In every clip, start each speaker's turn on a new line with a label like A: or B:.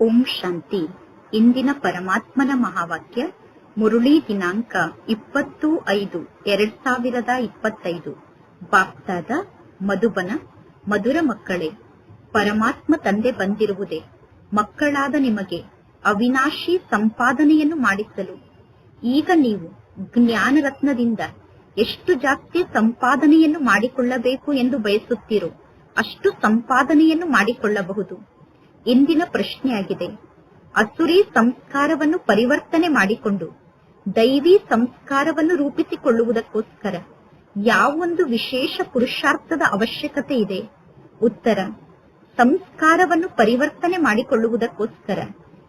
A: ಓಂ ಶಾಂತಿ. ಇಂದಿನ ಪರಮಾತ್ಮನ ಮಹಾವಾಕ್ಯ, ಮುರುಳಿ ದಿನಾಂಕ ಇಪ್ಪತ್ತು ಐದು, ಎರಡ್ ಸಾವಿರದ ಇಪ್ಪತ್ತೈದು. ಬಾಪ್ತಾದ, ಮಧುಬನ, ಮಧುರ ಮಕ್ಕಳೇ, ಪರಮಾತ್ಮ ತಂದೆ ಬಂದಿರುವುದೇ, ಮಕ್ಕಳಾದ ನಿಮಗೆ ಅವಿನಾಶಿ ಸಂಪಾದನೆಯನ್ನು ಮಾಡಿಸಲು. ಈಗ ನೀವು ಜ್ಞಾನ ರತ್ನದಿಂದ ಎಷ್ಟು ಜಾಸ್ತಿ ಸಂಪಾದನೆಯನ್ನು ಮಾಡಿಕೊಳ್ಳಬೇಕು ಎಂದು ಬಯಸುತ್ತೀರೋ, ಅಷ್ಟು ಸಂಪಾದನೆಯನ್ನು ಮಾಡಿಕೊಳ್ಳಬಹುದು. ಇಂದಿನ ಪ್ರಶ್ನೆಯಾಗಿದೆ. ಅಸುರಿ ಸಂಸ್ಕಾರವನ್ನು ಪರಿವರ್ತನೆ ಮಾಡಿಕೊಂಡು, ದೈವಿ ಸಂಸ್ಕಾರವನ್ನು ರೂಪಿಸಿಕೊಳ್ಳುವುದಕ್ಕೋಸ್ಕರ ಯಾವೊಂದು ವಿಶೇಷ ಪುರುಷಾರ್ಥದ ಅವಶ್ಯಕತೆ ಇದೆ? ಉತ್ತರ, ಸಂಸ್ಕಾರವನ್ನು ಪರಿವರ್ತನೆ ಮಾಡಿಕೊಳ್ಳುವುದಕ್ಕೋಸ್ಕರ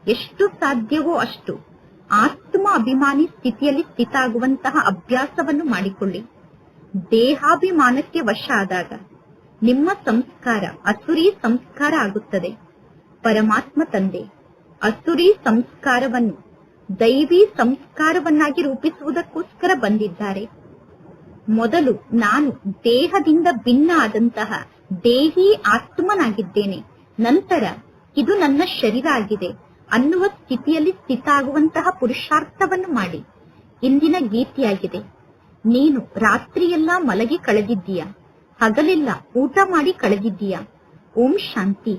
A: ಎಷ್ಟು ಸಾಧ್ಯವೋ ಅಷ್ಟು ಆತ್ಮ ಅಭಿಮಾನಿ ಸ್ಥಿತಿಯಲ್ಲಿ ಸ್ಥಿತ ಆಗುವಂತಹ ಅಭ್ಯಾಸವನ್ನು ಮಾಡಿಕೊಳ್ಳಿ. ದೇಹಾಭಿಮಾನಕ್ಕೆ ವಶ ಆದಾಗ ನಿಮ್ಮ ಸಂಸ್ಕಾರ ಅಸುರಿ ಸಂಸ್ಕಾರ ಆಗುತ್ತದೆ. ಪರಮಾತ್ಮ ತಂದೆ. ಅಸುರಿ ಸಂಸ್ಕಾರವನ್ನು, ದೈವಿ ಸಂಸ್ಕಾರವನ್ನಾಗಿ ರೂಪಿಸುವುದಕ್ಕೋಸ್ಕರ ಬಂದಿದ್ದಾರೆ. ಮೊದಲು ನಾನು ದೇಹದಿಂದ ಭಿನ್ನ ಆದಂತಹ ದೇಹಿ ಆತ್ಮನಾಗಿದ್ದೇನೆ. ನಂತರ ಇದು ನನ್ನ ಶರೀರ ಆಗಿದೆ. ಅನ್ನುವ ಸ್ಥಿತಿಯಲ್ಲಿ ಸ್ಥಿತ ಆಗುವಂತಹ ಪುರುಷಾರ್ಥವನ್ನು ಮಾಡಿ. ಇಂದಿನ ಗೀತೆಯಾಗಿದೆ. ನೀನು ರಾತ್ರಿಯೆಲ್ಲ ಮಲಗಿ ಕಳೆದಿದ್ದೀಯ? ಹಗಲೆಲ್ಲ ಊಟ ಮಾಡಿ ಕಳೆದಿದ್ದೀಯ? ಓಂ ಶಾಂತಿ.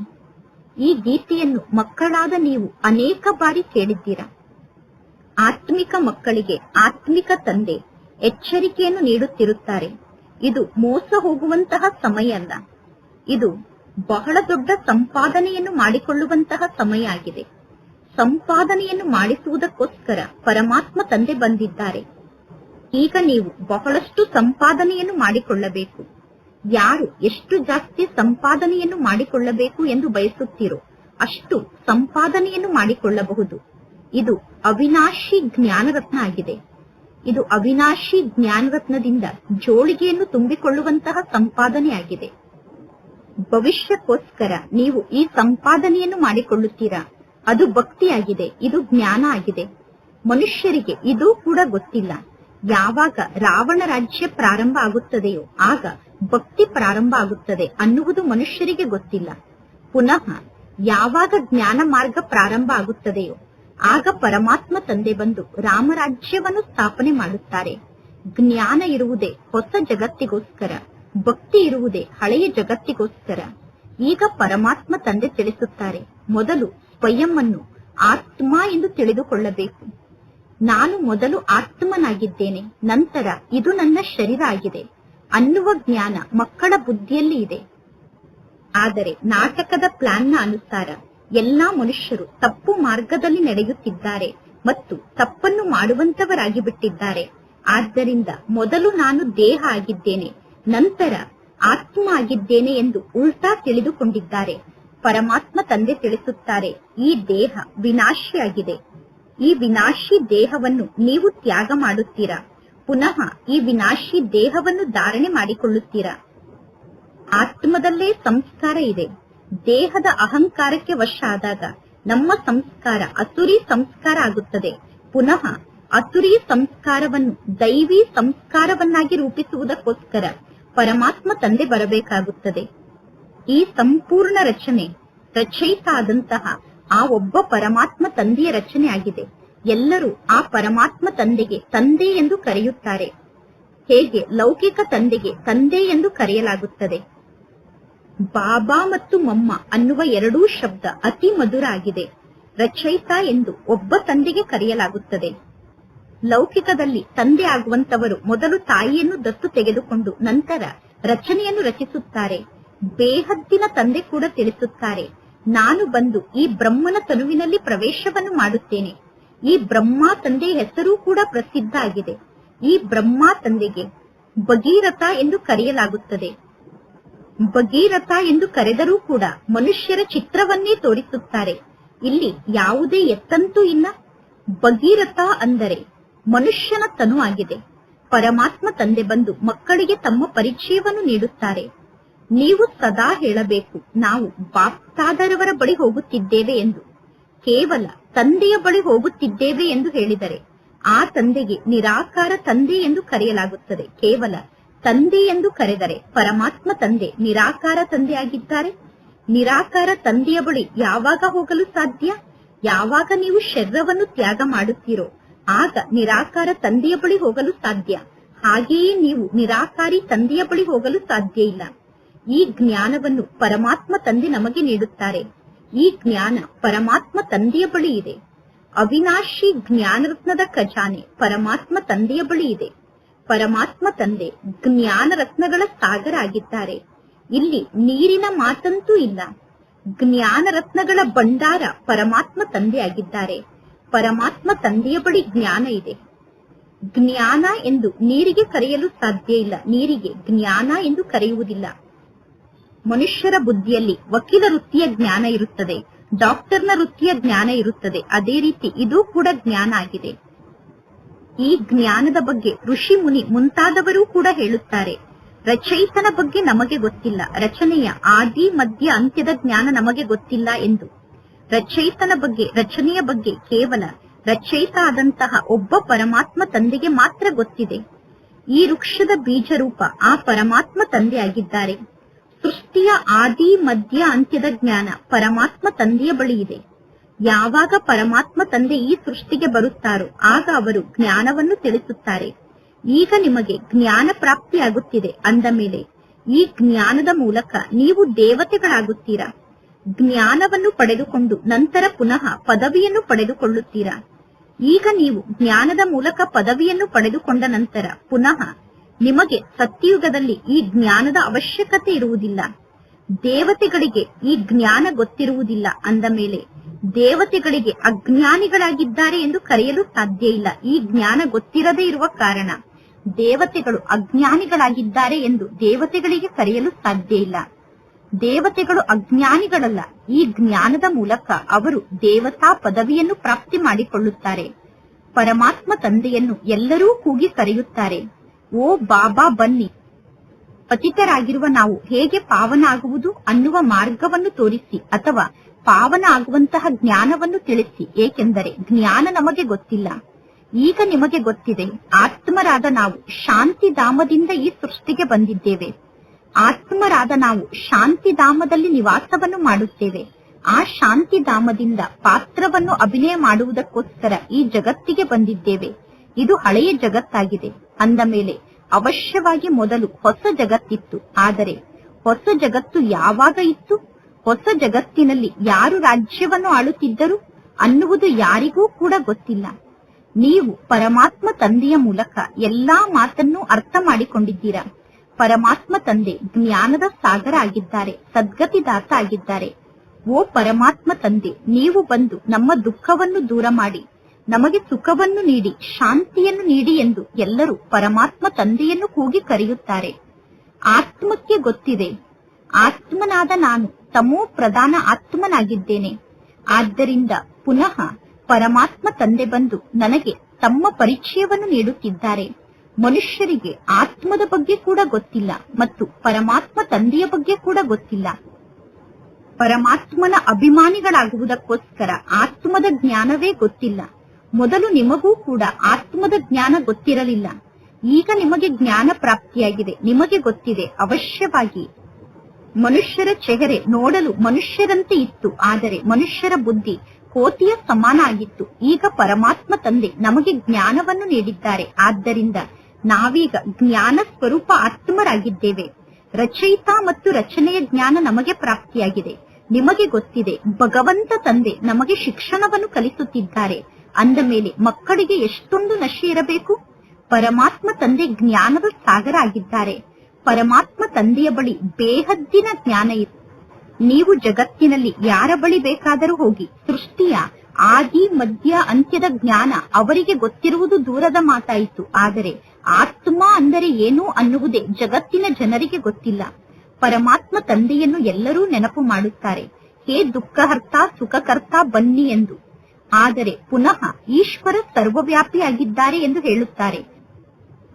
A: ಈ ಗೀತೆಯನ್ನು ಮಕ್ಕಳಾದ ನೀವು ಅನೇಕ ಬಾರಿ ಕೇಳಿದ್ದೀರಾ? ಆತ್ಮಿಕ ಮಕ್ಕಳಿಗೆ ಆತ್ಮಿಕ ತಂದೆ ಎಚ್ಚರಿಕೆಯನ್ನು ನೀಡುತ್ತಿರುತ್ತಾರೆ. ಇದು ಮೋಸ ಹೋಗುವಂತಹ ಸಮಯ ಅಲ್ಲ. ಇದು ಬಹಳ ದೊಡ್ಡ ಸಂಪಾದನೆಯನ್ನು ಮಾಡಿಕೊಳ್ಳುವಂತಹ ಸಮಯ ಆಗಿದೆ. ಸಂಪಾದನೆಯನ್ನು ಮಾಡಿಸುವುದಕ್ಕೋಸ್ಕರ ಪರಮಾತ್ಮ ತಂದೆ ಬಂದಿದ್ದಾರೆ. ಈಗ ನೀವು ಬಹಳಷ್ಟು ಸಂಪಾದನೆಯನ್ನು ಮಾಡಿಕೊಳ್ಳಬೇಕು. ಯಾರು ಎಷ್ಟು ಜಾಸ್ತಿ ಸಂಪಾದನೆಯನ್ನು ಮಾಡಿಕೊಳ್ಳಬೇಕು ಎಂದು ಬಯಸುತ್ತೀರೋ ಅಷ್ಟು ಸಂಪಾದನೆಯನ್ನು ಮಾಡಿಕೊಳ್ಳಬಹುದು. ಇದು ಅವಿನಾಶಿ ಜ್ಞಾನರತ್ನ ಆಗಿದೆ. ಇದು ಅವಿನಾಶಿ ಜ್ಞಾನರತ್ನದಿಂದ ಜೋಳಿಗೆಯನ್ನು ತುಂಬಿಕೊಳ್ಳುವಂತಹ ಸಂಪಾದನೆ ಆಗಿದೆ. ಭವಿಷ್ಯಕ್ಕೋಸ್ಕರ ನೀವು ಈ ಸಂಪಾದನೆಯನ್ನು ಮಾಡಿಕೊಳ್ಳುತ್ತೀರಾ? ಅದು ಭಕ್ತಿಯಾಗಿದೆ, ಇದು ಜ್ಞಾನ ಆಗಿದೆ. ಮನುಷ್ಯರಿಗೆ ಇದು ಕೂಡ ಗೊತ್ತಿಲ್ಲ. ಯಾವಾಗ ರಾವಣ ರಾಜ್ಯ ಪ್ರಾರಂಭ ಆಗುತ್ತದೆಯೋ ಆಗ ಭಕ್ತಿ ಪ್ರಾರಂಭ ಆಗುತ್ತದೆ ಅನ್ನುವುದು ಮನುಷ್ಯರಿಗೆ ಗೊತ್ತಿಲ್ಲ. ಪುನಃ ಯಾವಾಗ ಜ್ಞಾನ ಮಾರ್ಗ ಪ್ರಾರಂಭ ಆಗುತ್ತದೆಯೋ ಆಗ ಪರಮಾತ್ಮ ತಂದೆ ಬಂದು ರಾಮರಾಜ್ಯವನ್ನು ಸ್ಥಾಪನೆ ಮಾಡುತ್ತಾರೆ. ಜ್ಞಾನ ಇರುವುದೇ ಹೊಸ ಜಗತ್ತಿಗೋಸ್ಕರ, ಭಕ್ತಿ ಇರುವುದೇ ಹಳೆಯ ಜಗತ್ತಿಗೋಸ್ಕರ. ಈಗ ಪರಮಾತ್ಮ ತಂದೆ ತಿಳಿಸುತ್ತಾರೆ, ಮೊದಲು ಸ್ವಯಂ ಅನ್ನು ಆತ್ಮ ಎಂದು ತಿಳಿದುಕೊಳ್ಳಬೇಕು. ನಾನು ಮೊದಲು ಆತ್ಮನಾಗಿದ್ದೇನೆ, ನಂತರ ಇದು ನನ್ನ ಶರೀರ ಆಗಿದೆ. ಅನ್ನುವ ಜ್ಞಾನ ಮಕ್ಕಳ ಬುದ್ಧಿಯಲ್ಲಿ ಇದೆ. ಆದರೆ ನಾಟಕದ ಪ್ಲಾನ್ನ ಅನುಸಾರ ಎಲ್ಲಾ ಮನುಷ್ಯರು ತಪ್ಪು ಮಾರ್ಗದಲ್ಲಿ ನಡೆಯುತ್ತಿದ್ದಾರೆ ಮತ್ತು ತಪ್ಪನ್ನು ಮಾಡುವಂತವರಾಗಿ ಬಿಟ್ಟಿದ್ದಾರೆ ಆದ್ದರಿಂದ ಮೊದಲು ನಾನು ದೇಹ ಆಗಿದ್ದೇನೆ, ನಂತರ ಆತ್ಮ ಆಗಿದ್ದೇನೆ ಎಂದು ಉಲ್ಟಾ ತಿಳಿದುಕೊಂಡಿದ್ದಾರೆ. ಪರಮಾತ್ಮ ತಂದೆ ತಿಳಿಸುತ್ತಾರೆ, ಈ ದೇಹ ವಿನಾಶಿಯಾಗಿದೆ. ಈ ವಿನಾಶಿ ದೇಹವನ್ನು ನೀವು ತ್ಯಾಗ ಮಾಡುತ್ತೀರಾ. ಪುನಃ ಈ ವಿನಾಶಿ ದೇಹವನ್ನು ಧಾರಣೆ ಮಾಡಿಕೊಳ್ಳುತ್ತೀರಾ. ಆತ್ಮದಲ್ಲೇ ಸಂಸ್ಕಾರ ಇದೆ. ದೇಹದ ಅಹಂಕಾರಕ್ಕೆ ವಶ ಆದಾಗ ನಮ್ಮ ಸಂಸ್ಕಾರ ಅಸುರಿ ಸಂಸ್ಕಾರ ಆಗುತ್ತದೆ. ಪುನಃ ಅಸುರಿ ಸಂಸ್ಕಾರವನ್ನು ದೈವಿ ಸಂಸ್ಕಾರವನ್ನಾಗಿ ರೂಪಿಸುವುದಕ್ಕೋಸ್ಕರ ಪರಮಾತ್ಮ ತಂದೆ ಬರಬೇಕಾಗುತ್ತದೆ. ಈ ಸಂಪೂರ್ಣ ರಚನೆ ರಚಯಿತ ಆದಂತಹ ಆ ಒಬ್ಬ ಪರಮಾತ್ಮ ತಂದೆಯ ರಚನೆ ಆಗಿದೆ. ಎಲ್ಲರೂ ಆ ಪರಮಾತ್ಮ ತಂದೆಗೆ ತಂದೆ ಎಂದು ಕರೆಯುತ್ತಾರೆ. ಹೇಗೆ? ಲೌಕಿಕ ತಂದೆಗೆ ತಂದೆ ಎಂದು ಕರೆಯಲಾಗುತ್ತದೆ. ಬಾಬಾ ಮತ್ತು ಮಮ್ಮ ಅನ್ನುವ ಎರಡೂ ಶಬ್ದ ಅತಿ ಮಧುರ ಆಗಿದೆ. ರಚಯಿತ ಎಂದು ಒಬ್ಬ ತಂದೆಗೆ ಕರೆಯಲಾಗುತ್ತದೆ. ಲೌಕಿಕದಲ್ಲಿ ತಂದೆ ಆಗುವಂತವರು ಮೊದಲು ತಾಯಿಯನ್ನು ದತ್ತು ತೆಗೆದುಕೊಂಡು ನಂತರ ರಚನೆಯನ್ನು ರಚಿಸುತ್ತಾರೆ. ಬೇಹದ್ದಿನ ತಂದೆ ಕೂಡ ತಿಳಿಸುತ್ತಾರೆ. ನಾನು ಬಂದು ಈ ಬ್ರಹ್ಮನ ತನುವಿನಲ್ಲಿ ಪ್ರವೇಶವನ್ನು ಮಾಡುತ್ತೇನೆ. ಈ ಬ್ರಹ್ಮ ತಂದೆಯ ಹೆಸರು ಕೂಡ ಪ್ರಸಿದ್ಧ ಆಗಿದೆ. ಈ ಬ್ರಹ್ಮ ತಂದೆಗೆ ಭಗೀರಥ ಎಂದು ಕರೆಯಲಾಗುತ್ತದೆ. ಭಗೀರಥ ಎಂದು ಕರೆದರೂ ಕೂಡ ಮನುಷ್ಯರ ಚಿತ್ರವನ್ನೇ ತೋರಿಸುತ್ತಾರೆ. ಇಲ್ಲಿ ಯಾವುದೇ ಎತ್ತಂತೂ ಇಲ್ಲ. ಭಗೀರಥ ಅಂದರೆ ಮನುಷ್ಯನ ತನು ಆಗಿದೆ. ಪರಮಾತ್ಮ ತಂದೆ ಬಂದು ಮಕ್ಕಳಿಗೆ ತಮ್ಮ ಪರಿಚಯವನ್ನು ನೀಡುತ್ತಾರೆ. ನೀವು ಸದಾ ಹೇಳಬೇಕು, ನಾವು ಬಾಪ್ತಾದರವರ ಬಳಿ ಹೋಗುತ್ತಿದ್ದೇವೆ ಎಂದು. ಕೇವಲ ತಂದೆಯ ಬಳಿ ಹೋಗುತ್ತಿದ್ದೇವೆ ಎಂದು ಹೇಳಿದರೆ, ಆ ತಂದೆಗೆ ನಿರಾಕಾರ ತಂದೆ ಎಂದು ಕರೆಯಲಾಗುತ್ತದೆ. ಕೇವಲ ತಂದೆ ಎಂದು ಕರೆದರೆ ಪರಮಾತ್ಮ ತಂದೆ ನಿರಾಕಾರ ತಂದೆ ಆಗಿದ್ದಾರೆ. ನಿರಾಕಾರ ತಂದೆಯ ಬಳಿ ಯಾವಾಗ ಹೋಗಲು ಸಾಧ್ಯ? ಯಾವಾಗ ನೀವು ಶರೀರವನ್ನು ತ್ಯಾಗ ಮಾಡುತ್ತೀರೋ, ಆಗ ನಿರಾಕಾರ ತಂದೆಯ ಬಳಿ ಹೋಗಲು ಸಾಧ್ಯ. ಹಾಗೆಯೇ ನೀವು ನಿರಾಕಾರಿ ತಂದೆಯ ಬಳಿ ಹೋಗಲು ಸಾಧ್ಯ ಇಲ್ಲ. ಈ ಜ್ಞಾನವನ್ನು ಪರಮಾತ್ಮ ತಂದೆ ನಮಗೆ ನೀಡುತ್ತಾರೆ. ಈ ಜ್ಞಾನ ಪರಮಾತ್ಮ ತಂದೆಯ ಬಳಿ ಇದೆ. ಅವಿನಾಶಿ ಜ್ಞಾನರತ್ನದ ಖಜಾನೆ ಪರಮಾತ್ಮ ತಂದೆಯ ಬಳಿ ಇದೆ. ಪರಮಾತ್ಮ ತಂದೆ ಜ್ಞಾನ ರತ್ನಗಳ ಸಾಗರ ಆಗಿದ್ದಾರೆ ಇಲ್ಲಿ ನೀರಿನ ಮಾತಂತೂ ಇಲ್ಲ. ಜ್ಞಾನ ರತ್ನಗಳ ಭಂಡಾರ ಪರಮಾತ್ಮ ತಂದೆ ಆಗಿದ್ದಾರೆ. ಪರಮಾತ್ಮ ತಂದೆಯ ಬಳಿ ಜ್ಞಾನ ಇದೆ. ಜ್ಞಾನ ಎಂದು ನೀರಿಗೆ ಕರೆಯಲು ಸಾಧ್ಯ ಇಲ್ಲ. ನೀರಿಗೆ ಜ್ಞಾನ ಎಂದು ಕರೆಯುವುದಿಲ್ಲ. ಮನುಷ್ಯರ ಬುದ್ಧಿಯಲ್ಲಿ ವಕೀಲ ವೃತ್ತಿಯ ಜ್ಞಾನ ಇರುತ್ತದೆ, ಡಾಕ್ಟರ್ನ ವೃತ್ತಿಯ ಜ್ಞಾನ ಇರುತ್ತದೆ, ಅದೇ ರೀತಿ ಇದು ಕೂಡ ಜ್ಞಾನ ಆಗಿದೆ. ಈ ಜ್ಞಾನದ ಬಗ್ಗೆ ಋಷಿ ಮುನಿ ಮುಂತಾದವರು ಕೂಡ ಹೇಳುತ್ತಾರೆ, ರಚಯಿತನ ಬಗ್ಗೆ ನಮಗೆ ಗೊತ್ತಿಲ್ಲ, ರಚನೆಯ ಆದಿ, ಮಧ್ಯ, ಅಂತ್ಯದ ಜ್ಞಾನ ನಮಗೆ ಗೊತ್ತಿಲ್ಲ ಎಂದು. ರಚಯಿತನ ಬಗ್ಗೆ, ರಚನೆಯ ಬಗ್ಗೆ ಕೇವಲ ರಚಯಿತ ಆದಂತಹ ಒಬ್ಬ ಪರಮಾತ್ಮ ತಂದೆಗೆ ಮಾತ್ರ ಗೊತ್ತಿದೆ. ಈ ವೃಕ್ಷದ ಬೀಜ ರೂಪ ಆ ಪರಮಾತ್ಮ ತಂದೆ ಆಗಿದ್ದಾರೆ ಸೃಷ್ಟಿಯ ಆದಿ, ಮಧ್ಯ, ಅಂತ್ಯದ ಜ್ಞಾನ ಪರಮಾತ್ಮ ತಂದೆಯ ಬಳಿ ಇದೆ. ಯಾವಾಗ ಪರಮಾತ್ಮ ತಂದೆ ಈ ಸೃಷ್ಟಿಗೆ ಬರುತ್ತಾರೋ, ಆಗ ಅವರು ಜ್ಞಾನವನ್ನು ತಿಳಿಸುತ್ತಾರೆ. ಈಗ ನಿಮಗೆ ಜ್ಞಾನ ಪ್ರಾಪ್ತಿಯಾಗುತ್ತಿದೆ ಅಂದ ಮೇಲೆ, ಈ ಜ್ಞಾನದ ಮೂಲಕ ನೀವು ದೇವತೆಗಳಾಗುತ್ತೀರಾ? ಜ್ಞಾನವನ್ನು ಪಡೆದುಕೊಂಡು ನಂತರ ಪುನಃ ಪದವಿಯನ್ನು ಪಡೆದುಕೊಳ್ಳುತ್ತೀರಾ? ಈಗ ನೀವು ಜ್ಞಾನದ ಮೂಲಕ ಪದವಿಯನ್ನು ಪಡೆದುಕೊಂಡ ನಂತರ ಪುನಃ ನಿಮಗೆ ಸತ್ಯಯುಗದಲ್ಲಿ ಈ ಜ್ಞಾನದ ಅವಶ್ಯಕತೆ ಇರುವುದಿಲ್ಲ. ದೇವತೆಗಳಿಗೆ ಈ ಜ್ಞಾನ ಗೊತ್ತಿರುವುದಿಲ್ಲ ಅಂದ ಮೇಲೆ, ದೇವತೆಗಳಿಗೆ ಅಜ್ಞಾನಿಗಳಾಗಿದ್ದಾರೆ ಎಂದು ಕರೆಯಲು ಸಾಧ್ಯ ಇಲ್ಲ. ಈ ಜ್ಞಾನ ಗೊತ್ತಿರದೇ ಇರುವ ಕಾರಣ, ದೇವತೆಗಳು ಅಜ್ಞಾನಿಗಳಾಗಿದ್ದಾರೆ ಎಂದು ದೇವತೆಗಳಿಗೆ ಕರೆಯಲು ಸಾಧ್ಯ ಇಲ್ಲ. ದೇವತೆಗಳು ಅಜ್ಞಾನಿಗಳಲ್ಲ, ಈ ಜ್ಞಾನದ ಮೂಲಕ ಅವರು ದೇವತಾ ಪದವಿಯನ್ನು ಪ್ರಾಪ್ತಿ ಮಾಡಿಕೊಳ್ಳುತ್ತಾರೆ. ಪರಮಾತ್ಮ ತಂದೆಯನ್ನು ಎಲ್ಲರೂ ಕೂಗಿ ಕರೆಯುತ್ತಾರೆ. ಓ ಬಾಬಾ ಬನ್ನಿ. ಪತಿತರಾಗಿರುವ ನಾವು ಹೇಗೆ ಪಾವನ ಆಗುವುದು ಅನ್ನುವ ಮಾರ್ಗವನ್ನು ತೋರಿಸಿ ಅಥವಾ ಪಾವನ ಆಗುವಂತಹ ಜ್ಞಾನವನ್ನು ತಿಳಿಸಿ, ಏಕೆಂದರೆ ಜ್ಞಾನ ನಮಗೆ ಗೊತ್ತಿಲ್ಲ. ಈಗ ನಿಮಗೆ ಗೊತ್ತಿದೆ, ಆತ್ಮರಾದ ನಾವು ಶಾಂತಿಧಾಮದಿಂದ ಈ ಸೃಷ್ಟಿಗೆ ಬಂದಿದ್ದೇವೆ. ಆತ್ಮರಾದ ನಾವು ಶಾಂತಿಧಾಮದಲ್ಲಿ ನಿವಾಸವನ್ನು ಮಾಡುತ್ತೇವೆ. ಆ ಶಾಂತಿಧಾಮದಿಂದ ಪಾತ್ರವನ್ನು ಅಭಿನಯ ಮಾಡುವುದಕ್ಕೋಸ್ಕರ ಈ ಜಗತ್ತಿಗೆ ಬಂದಿದ್ದೇವೆ. ಇದು ಹಳೆಯ ಜಗತ್ತಾಗಿದೆ. ಅಂದ ಮೇಲೆ ಅವಶ್ಯವಾಗಿ ಮೊದಲು ಹೊಸ ಜಗತ್ತಿತ್ತು. ಆದರೆ ಹೊಸ ಜಗತ್ತು ಯಾವಾಗ ಇತ್ತು? ಹೊಸ ಜಗತ್ತಿನಲ್ಲಿ ಯಾರು ರಾಜ್ಯವನ್ನು ಆಳುತ್ತಿದ್ದರು ಅನ್ನುವುದು ಯಾರಿಗೂ ಕೂಡ ಗೊತ್ತಿಲ್ಲ. ನೀವು ಪರಮಾತ್ಮ ತಂದೆಯ ಮೂಲಕ ಎಲ್ಲಾ ಮಾತನ್ನು ಅರ್ಥ ಮಾಡಿಕೊಂಡಿದ್ದೀರಾ? ಪರಮಾತ್ಮ ತಂದೆ ಜ್ಞಾನದ ಸಾಗರ ಆಗಿದ್ದಾರೆ ಸದ್ಗತಿದಾತ ಆಗಿದ್ದಾರೆ. ಓ ಪರಮಾತ್ಮ ತಂದೆ, ನೀವು ಬಂದು ನಮ್ಮ ದುಃಖವನ್ನು ದೂರ ಮಾಡಿ. ನಮಗೆ ಸುಖವನ್ನು ನೀಡಿ, ಶಾಂತಿಯನ್ನು ನೀಡಿ ಎಂದು ಎಲ್ಲರೂ ಪರಮಾತ್ಮ ತಂದೆಯನ್ನು ಕೂಗಿ ಕರೆಯುತ್ತಾರೆ. ಆತ್ಮಕ್ಕೆ ಗೊತ್ತಿದೆ. ಆತ್ಮನಾದ ನಾನು ತಮೋ ಪ್ರಧಾನ ಆತ್ಮನಾಗಿದ್ದೇನೆ. ಆದ್ದರಿಂದ ಪುನಃ ಪರಮಾತ್ಮ ತಂದೆ ಬಂದು ನನಗೆ ತಮ್ಮ ಪರಿಚಯವನ್ನು ನೀಡುತ್ತಿದ್ದಾರೆ. ಮನುಷ್ಯರಿಗೆ ಆತ್ಮದ ಬಗ್ಗೆ ಕೂಡ ಗೊತ್ತಿಲ್ಲ ಮತ್ತು ಪರಮಾತ್ಮ ತಂದೆಯ ಬಗ್ಗೆ ಕೂಡ ಗೊತ್ತಿಲ್ಲ. ಪರಮಾತ್ಮನ ಅಭಿಮಾನಿಗಳಾಗುವುದಕ್ಕೋಸ್ಕರ ಆತ್ಮದ ಜ್ಞಾನವೇ ಗೊತ್ತಿಲ್ಲ. ಮೊದಲು ನಿಮಗೂ ಕೂಡ ಆತ್ಮದ ಜ್ಞಾನ ಗೊತ್ತಿರಲಿಲ್ಲ. ಈಗ ನಿಮಗೆ ಜ್ಞಾನ ಪ್ರಾಪ್ತಿಯಾಗಿದೆ. ನಿಮಗೆ ಗೊತ್ತಿದೆ. ಅವಶ್ಯವಾಗಿ ಮನುಷ್ಯರ ಚೆಹರೆ ನೋಡಲು ಮನುಷ್ಯರಂತೆ ಇತ್ತು. ಆದರೆ ಮನುಷ್ಯರ ಬುದ್ಧಿ ಕೋತಿಯ ಸಮಾನ ಆಗಿತ್ತು ಈಗ ಪರಮಾತ್ಮ ತಂದೆ ನಮಗೆ ಜ್ಞಾನವನ್ನು ನೀಡಿದ್ದಾರೆ. ಆದ್ದರಿಂದ ನಾವೀಗ ಜ್ಞಾನ ಸ್ವರೂಪ ಆತ್ಮರಾಗಿದ್ದೇವೆ. ರಚಯಿತ ಮತ್ತು ರಚನೆಯ ಜ್ಞಾನ ನಮಗೆ ಪ್ರಾಪ್ತಿಯಾಗಿದೆ. ನಿಮಗೆ ಗೊತ್ತಿದೆ. ಭಗವಂತ ತಂದೆ ನಮಗೆ ಶಿಕ್ಷಣವನ್ನು ಕಲಿಸುತ್ತಿದ್ದಾರೆ. ಅಂದ ಮೇಲೆ ಮಕ್ಕಳಿಗೆ ಎಷ್ಟೊಂದು ನಶೆ ಇರಬೇಕು? ಪರಮಾತ್ಮ ತಂದೆ ಜ್ಞಾನದ ಸಾಗರ ಆಗಿದ್ದಾರೆ. ಪರಮಾತ್ಮ ತಂದೆಯ ಬಳಿ ಬೇಹದ್ದಿನ ಜ್ಞಾನ ಇದೆ ನೀವು ಜಗತ್ತಿನಲ್ಲಿ ಯಾರ ಬಳಿ ಬೇಕಾದರೂ ಹೋಗಿ, ಸೃಷ್ಟಿಯ ಆದಿ, ಮಧ್ಯ, ಅಂತ್ಯದ ಜ್ಞಾನ ಅವರಿಗೆ ಗೊತ್ತಿರುವುದು ದೂರದ ಮಾತಾಯಿತು. ಆದರೆ ಆತ್ಮ ಅಂದರೆ ಏನು ಅನ್ನುವುದೇ ಜಗತ್ತಿನ ಜನರಿಗೆ ಗೊತ್ತಿಲ್ಲ. ಪರಮಾತ್ಮ ತಂದೆಯನ್ನು ಎಲ್ಲರೂ ನೆನಪು ಮಾಡುತ್ತಾರೆ. ಹೇ ದುಃಖಹರ್ತ ಸುಖಕರ್ತ ಬನ್ನಿ ಎಂದು. ಆದರೆ ಪುನಃ ಈಶ್ವರ ಸರ್ವವ್ಯಾಪಿಯಾಗಿದ್ದಾರೆ ಎಂದು ಹೇಳುತ್ತಾರೆ.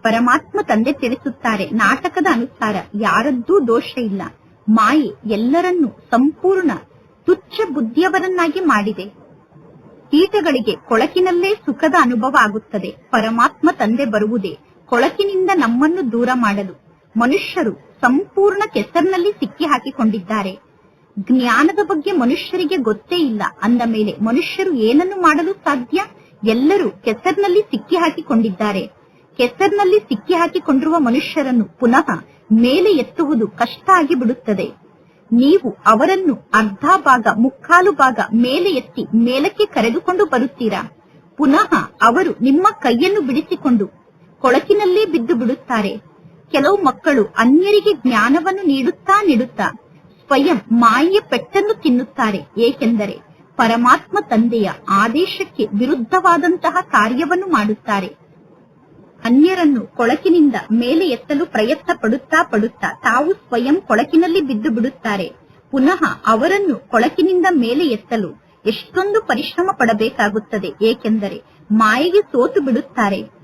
A: ಪರಮಾತ್ಮ ತಂದೆ ತಿಳಿಸುತ್ತಾರೆ, ನಾಟಕದ ಅನುಸಾರ ಯಾರದ್ದೂ ದೋಷ ಇಲ್ಲ. ಮಾಯೆ ಎಲ್ಲರನ್ನೂ ಸಂಪೂರ್ಣ ತುಚ್ಛ ಬುದ್ಧಿಯವರನ್ನಾಗಿ ಮಾಡಿದೆ. ಕೀಟಗಳಿಗೆ ಕೊಳಕಿನಲ್ಲೇ ಸುಖದ ಅನುಭವ ಆಗುತ್ತದೆ. ಪರಮಾತ್ಮ ತಂದೆ ಬರುವುದೇ ಕೊಳಕಿನಿಂದ ನಮ್ಮನ್ನು ದೂರ ಮಾಡಲು. ಮನುಷ್ಯರು ಸಂಪೂರ್ಣ ಕೆಸರಿನಲ್ಲಿ ಸಿಕ್ಕಿ ಹಾಕಿಕೊಂಡಿದ್ದಾರೆ ಜ್ಞಾನದ ಬಗ್ಗೆ ಮನುಷ್ಯರಿಗೆ ಗೊತ್ತೇ ಇಲ್ಲ. ಅಂದ ಮೇಲೆ ಮನುಷ್ಯರು ಏನನ್ನು ಮಾಡಲು ಸಾಧ್ಯ? ಎಲ್ಲರೂ ಕೆಸರ್ನಲ್ಲಿ ಸಿಕ್ಕಿ ಹಾಕಿಕೊಂಡಿದ್ದಾರೆ ಕೆಸರ್ನಲ್ಲಿ ಸಿಕ್ಕಿ ಹಾಕಿಕೊಂಡಿರುವ ಮನುಷ್ಯರನ್ನು ಪುನಃ ಮೇಲೆ ಎತ್ತುವುದು ಕಷ್ಟ ಆಗಿ ಬಿಡುತ್ತದೆ ನೀವು ಅವರನ್ನು ಅರ್ಧ ಭಾಗ, ಮುಕ್ಕಾಲು ಭಾಗ ಮೇಲೆ ಎತ್ತಿ ಮೇಲಕ್ಕೆ ಕರೆದುಕೊಂಡು ಬರುತ್ತೀರಾ? ಪುನಃ ಅವರು ನಿಮ್ಮ ಕೈಯನ್ನು ಬಿಡಿಸಿಕೊಂಡು ಕೊಳಕಿನಲ್ಲೇ ಬಿದ್ದು ಬಿಡುತ್ತಾರೆ ಕೆಲವು ಮಕ್ಕಳು ಅನ್ಯರಿಗೆ ಜ್ಞಾನವನ್ನು ನೀಡುತ್ತಾ ನೀಡುತ್ತಾ ಸ್ವಯಂ ಮಾಯ ಪೆಟ್ಟನ್ನು ತಿನ್ನುತ್ತಾರೆ. ಏಕೆಂದರೆ ಪರಮಾತ್ಮ ತಂದೆಯ ಆದೇಶಕ್ಕೆ ವಿರುದ್ಧವಾದಂತಹ ಕಾರ್ಯವನ್ನು ಮಾಡುತ್ತಾರೆ. ಅನ್ಯರನ್ನು ಕೊಳಕಿನಿಂದ ಮೇಲೆ ಎತ್ತಲು ಪ್ರಯತ್ನ ಪಡುತ್ತಾ ಪಡುತ್ತಾ ತಾವು ಸ್ವಯಂ ಕೊಳಕಿನಲ್ಲಿ ಬಿದ್ದು ಬಿಡುತ್ತಾರೆ. ಪುನಃ ಅವರನ್ನು ಕೊಳಕಿನಿಂದ ಮೇಲೆ ಎತ್ತಲು ಎಷ್ಟೊಂದು ಪರಿಶ್ರಮ ಪಡಬೇಕಾಗುತ್ತದೆ. ಏಕೆಂದರೆ ಮಾಯೆಗೆ ಸೋತು ಬಿಡುತ್ತಾರೆ.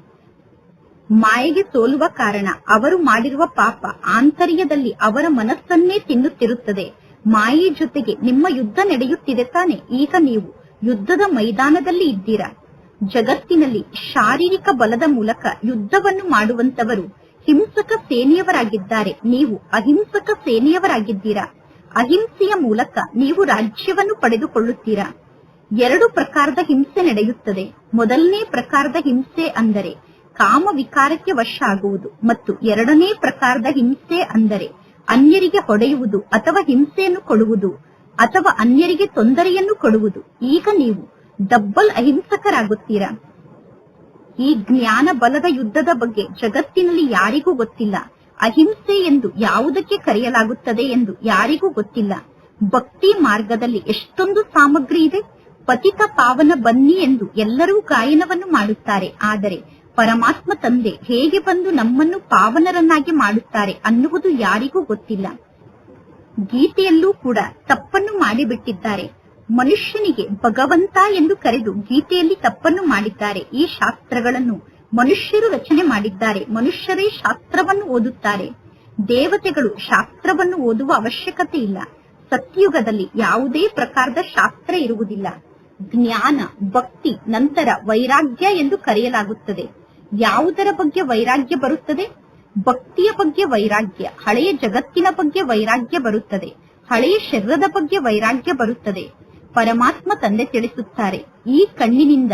A: ಮಾಯೆಗೆ ಸೋಲುವ ಕಾರಣ ಅವರು ಮಾಡಿರುವ ಪಾಪ ಆಂತರ್ಯದಲ್ಲಿ ಅವರ ಮನಸ್ಸನ್ನೇ ತಿನ್ನುತ್ತಿರುತ್ತದೆ. ಮಾಯೆ ಜೊತೆಗೆ ನಿಮ್ಮ ಯುದ್ಧ ನಡೆಯುತ್ತಿದೆ ತಾನೆ. ಈಗ ನೀವು ಯುದ್ಧದ ಮೈದಾನದಲ್ಲಿ ಇದ್ದೀರಾ. ಜಗತ್ತಿನಲ್ಲಿ ಶಾರೀರಿಕ ಬಲದ ಮೂಲಕ ಯುದ್ಧವನ್ನು ಮಾಡುವಂತವರು ಹಿಂಸಕ ಸೇನೆಯವರಾಗಿದ್ದಾರೆ. ನೀವು ಅಹಿಂಸಕ ಸೇನೆಯವರಾಗಿದ್ದೀರಾ? ಅಹಿಂಸೆಯ ಮೂಲಕ ನೀವು ರಾಜ್ಯವನ್ನು ಪಡೆದುಕೊಳ್ಳುತ್ತೀರಾ? ಎರಡು ಪ್ರಕಾರದ ಹಿಂಸೆ ನಡೆಯುತ್ತದೆ. ಮೊದಲನೇ ಪ್ರಕಾರದ ಹಿಂಸೆ ಅಂದರೆ ಕಾಮ ವಿಕಾರಕ್ಕೆ ವಶ ಆಗುವುದು ಮತ್ತು ಎರಡನೇ ಪ್ರಕಾರದ ಹಿಂಸೆ ಅಂದರೆ ಅನ್ಯರಿಗೆ ಹೊಡೆಯುವುದು ಅಥವಾ ಹಿಂಸೆಯನ್ನು ಕೊಡುವುದು ಅಥವಾ ಅನ್ಯರಿಗೆ ತೊಂದರೆಯನ್ನು ಕೊಡುವುದು. ಈಗ ನೀವು ಡಬ್ಬಲ್ ಅಹಿಂಸಕರಾಗುತ್ತೀರಾ? ಈ ಜ್ಞಾನ ಬಲದ ಯುದ್ಧದ ಬಗ್ಗೆ ಜಗತ್ತಿನಲ್ಲಿ ಯಾರಿಗೂ ಗೊತ್ತಿಲ್ಲ. ಅಹಿಂಸೆ ಎಂದು ಯಾವುದಕ್ಕೆ ಕರೆಯಲಾಗುತ್ತದೆ ಎಂದು ಯಾರಿಗೂ ಗೊತ್ತಿಲ್ಲ. ಭಕ್ತಿ ಮಾರ್ಗದಲ್ಲಿ ಎಷ್ಟೊಂದು ಸಾಮಗ್ರಿ ಇದೆ. ಪತಿತ ಪಾವನ ಬನ್ನಿ ಎಂದು ಎಲ್ಲರೂ ಗಾಯನವನ್ನು ಮಾಡುತ್ತಾರೆ. ಆದರೆ ಪರಮಾತ್ಮ ತಂದೆ ಹೇಗೆ ಬಂದು ನಮ್ಮನ್ನು ಪಾವನರನ್ನಾಗಿ ಮಾಡುತ್ತಾರೆ ಅನ್ನುವುದು ಯಾರಿಗೂ ಗೊತ್ತಿಲ್ಲ. ಗೀತೆಯಲ್ಲೂ ಕೂಡ ತಪ್ಪನ್ನು ಮಾಡಿಬಿಟ್ಟಿದ್ದಾರೆ. ಮನುಷ್ಯನಿಗೆ ಭಗವಂತ ಎಂದು ಕರೆದು ಗೀತೆಯಲ್ಲಿ ತಪ್ಪನ್ನು ಮಾಡಿದ್ದಾರೆ. ಈ ಶಾಸ್ತ್ರಗಳನ್ನು ಮನುಷ್ಯರು ರಚನೆ ಮಾಡಿದ್ದಾರೆ. ಮನುಷ್ಯರೇ ಶಾಸ್ತ್ರವನ್ನು ಓದುತ್ತಾರೆ. ದೇವತೆಗಳು ಶಾಸ್ತ್ರವನ್ನು ಓದುವ ಅವಶ್ಯಕತೆ ಇಲ್ಲ. ಸತ್ಯುಗದಲ್ಲಿ ಯಾವುದೇ ಪ್ರಕಾರದ ಶಾಸ್ತ್ರ ಇರುವುದಿಲ್ಲ. ಜ್ಞಾನ, ಭಕ್ತಿ, ನಂತರ ವೈರಾಗ್ಯ ಎಂದು ಕರೆಯಲಾಗುತ್ತದೆ. ಯಾವುದರ ಬಗ್ಗೆ ವೈರಾಗ್ಯ ಬರುತ್ತದೆ? ಭಕ್ತಿಯ ಬಗ್ಗೆ ವೈರಾಗ್ಯ, ಹಳೆಯ ಜಗತ್ತಿನ ಬಗ್ಗೆ ವೈರಾಗ್ಯ ಬರುತ್ತದೆ, ಹಳೆಯ ಶರೀರದ ಬಗ್ಗೆ ವೈರಾಗ್ಯ ಬರುತ್ತದೆ. ಪರಮಾತ್ಮ ತಂದೆ ತಿಳಿಸುತ್ತಾರೆ, ಈ ಕಣ್ಣಿನಿಂದ